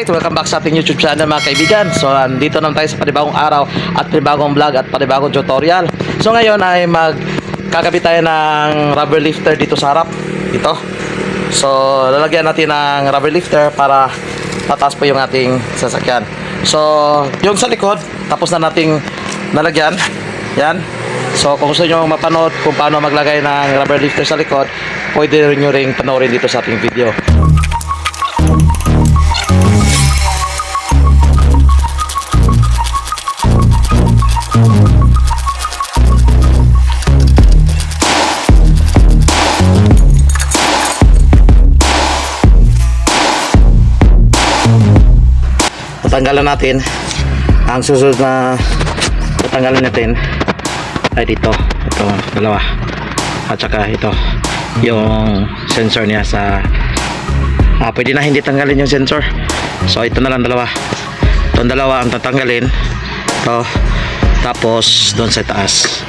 Alright, welcome back sa ating YouTube channel mga kaibigan. So, andito naman tayo sa panibagong araw at panibagong vlog at panibagong tutorial. So, ngayon ay magkakabit tayo ng rubber lifter dito sa harap. Ito. So, lalagyan natin ng rubber lifter para tataas po yung ating sasakyan. So, yung sa likod, tapos na nating nalagyan. Yan. So, kung gusto nyo mapanood kung paano maglagay ng rubber lifter sa likod, pwede rin nyo ring panoorin dito sa ating video. Tatanggalan natin. Ang susunod na tatanggalan natin ay dito. Ito dalawa. At saka ito yung sensor niya sa ah, pwede na hindi tanggalin yung sensor. So ito na lang dalawa. Itong dalawa ang tatanggalin. Ito. Tapos doon sa taas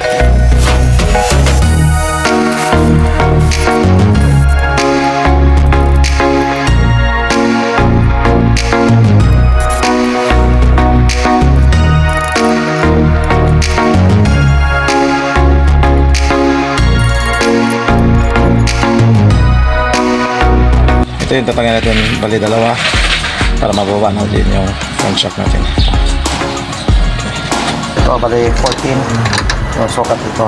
ito yung tatanggal natin bali dalawa para mababa natin yung front shock natin. Ito bali 14 yung sukat ito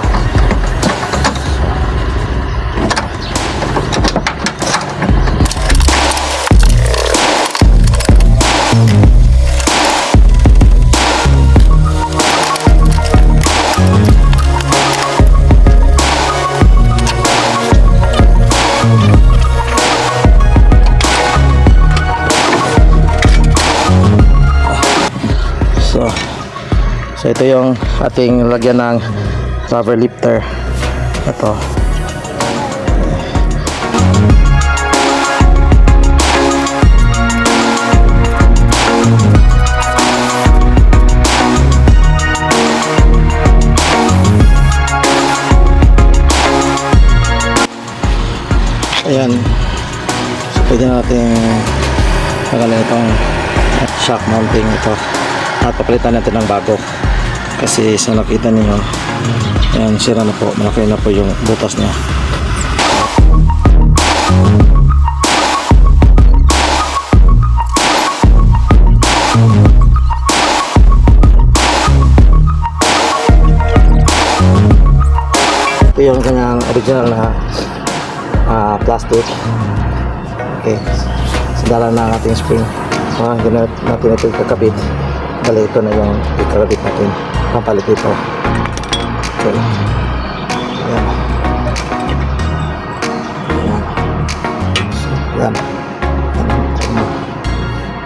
so ito yung ating lagyan ng rubber lifter. Ito. Ayan. So, pwede natin magaling itong shock mounting ito at papalitan natin ng bago kasi sa nakita niyo yan sira na po. Malaki na po yung butas niya. Ito yung kanyang original na ah, plastic. Okay. Sandala na ang ating spring. Ah, ginamit natin ito kakabit bali ito na yung ikakabit natin pampalit ito. Okay. Yan yan yan yan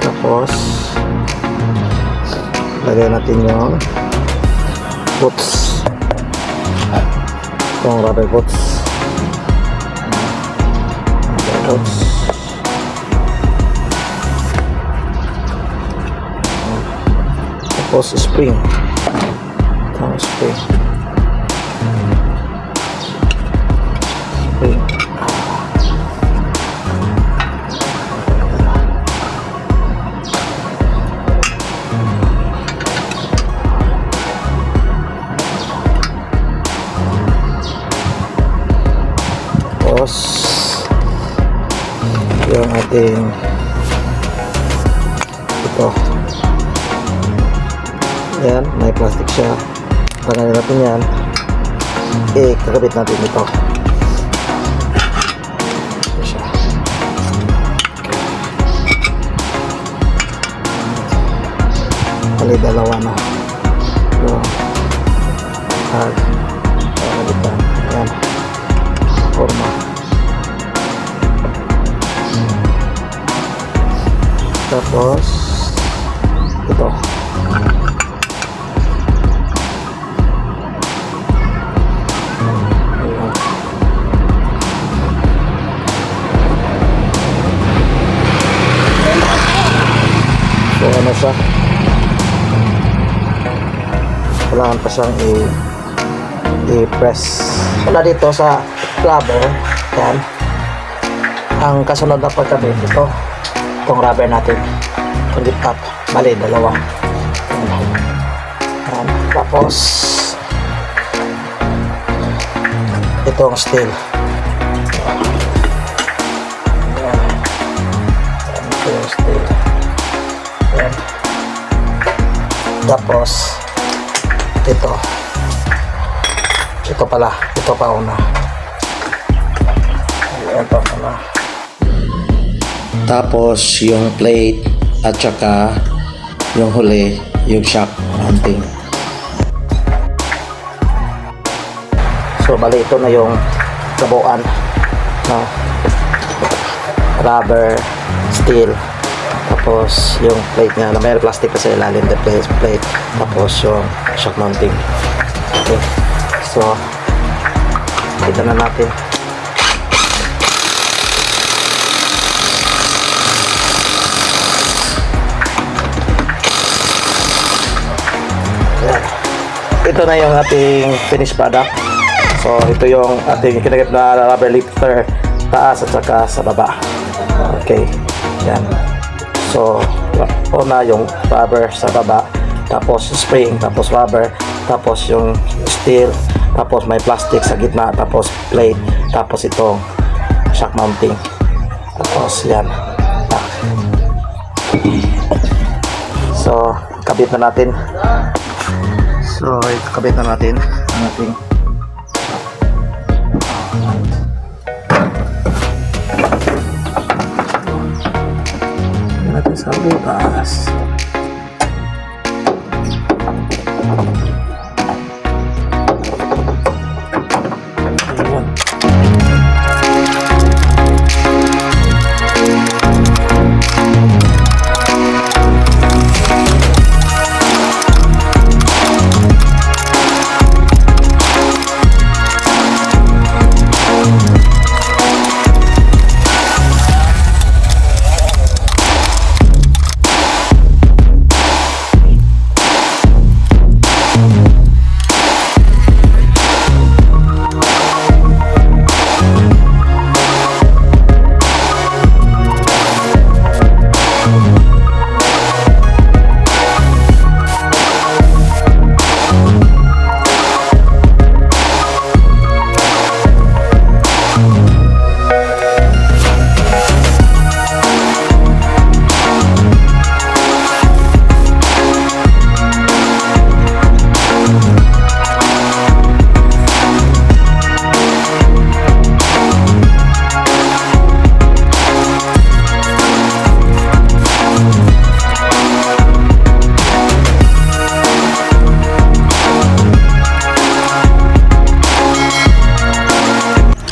tapos lagay natin yung boots. Itong rubber boots. Rubber boots. Tapos spring tapos spring spring tapos yung ating ito Ayan, may plastic siya. Tanggalin natin yan. Eh, kakabit natin ito. Bali, dalawa na. Ito. Hard. Kakalitan. Ayan. Forma. Tapos, ito. Ano siya? Kailangan pa siyang i i-press. Wala dito sa clavo. Yan. Ang kasunod na pagkabit ito. Itong rubber natin. Ito. lift up. Bali, dalawa. Ayan. Tapos, ito ang steel. Tapos, ito. Ito pala. Ito pa una. Pa pala. Tapos, yung plate at saka yung huli, yung shock mounting. So, bali ito na yung kabuuan no? rubber, steel, tapos yung plate niya na may plastic pa sa ilalim, the plate, plate, tapos yung shock mounting. Okay. So, kita na natin. Ito na yung ating finished product. So, ito yung ating kinagip na rubber lifter taas at saka sa baba. Okay. Yan. So, una yung rubber sa baba, tapos spring, tapos rubber, tapos yung steel, tapos may plastic sa gitna, tapos plate, tapos itong shock mounting. Tapos yan. So, kabit na natin. So, ikakabit na natin ang ating Lagyan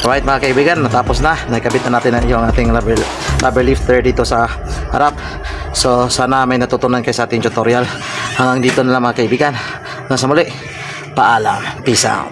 Alright mga kaibigan, natapos na. Nakabit na natin yung ating rubber, rubber lifter dito sa harap. So sana may natutunan kayo sa ating tutorial. Hanggang dito na lang mga kaibigan. Nasa muli, paalam. Peace out.